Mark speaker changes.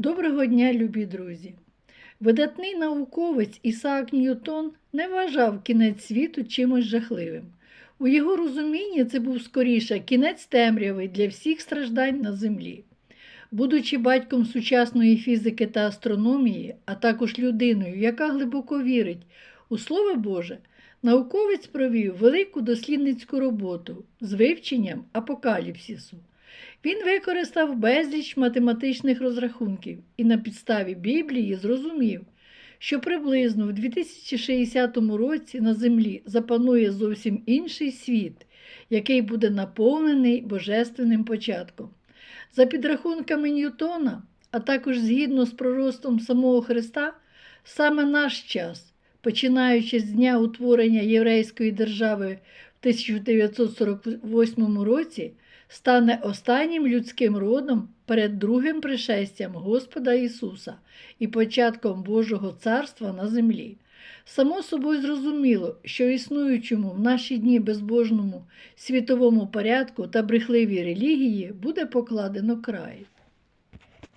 Speaker 1: Доброго дня, любі друзі! Видатний науковець Ісаак Ньютон не вважав кінець світу чимось жахливим. У його розумінні це був скоріше кінець темряви для всіх страждань на землі. Будучи батьком сучасної фізики та астрономії, а також людиною, яка глибоко вірить у Слово Боже, науковець провів велику дослідницьку роботу з вивченням апокаліпсису. Він використав безліч математичних розрахунків і на підставі Біблії зрозумів, що приблизно в 2060 році на Землі запанує зовсім інший світ, який буде наповнений божественним початком. За підрахунками Ньютона, а також згідно з проростом самого Христа, саме наш час, починаючи з дня утворення єврейської держави 1948 році, стане останнім людським родом перед другим пришестям Господа Ісуса і початком Божого царства на землі. Само собою зрозуміло, що існуючому в наші дні безбожному світовому порядку та брехливій релігії буде покладено край.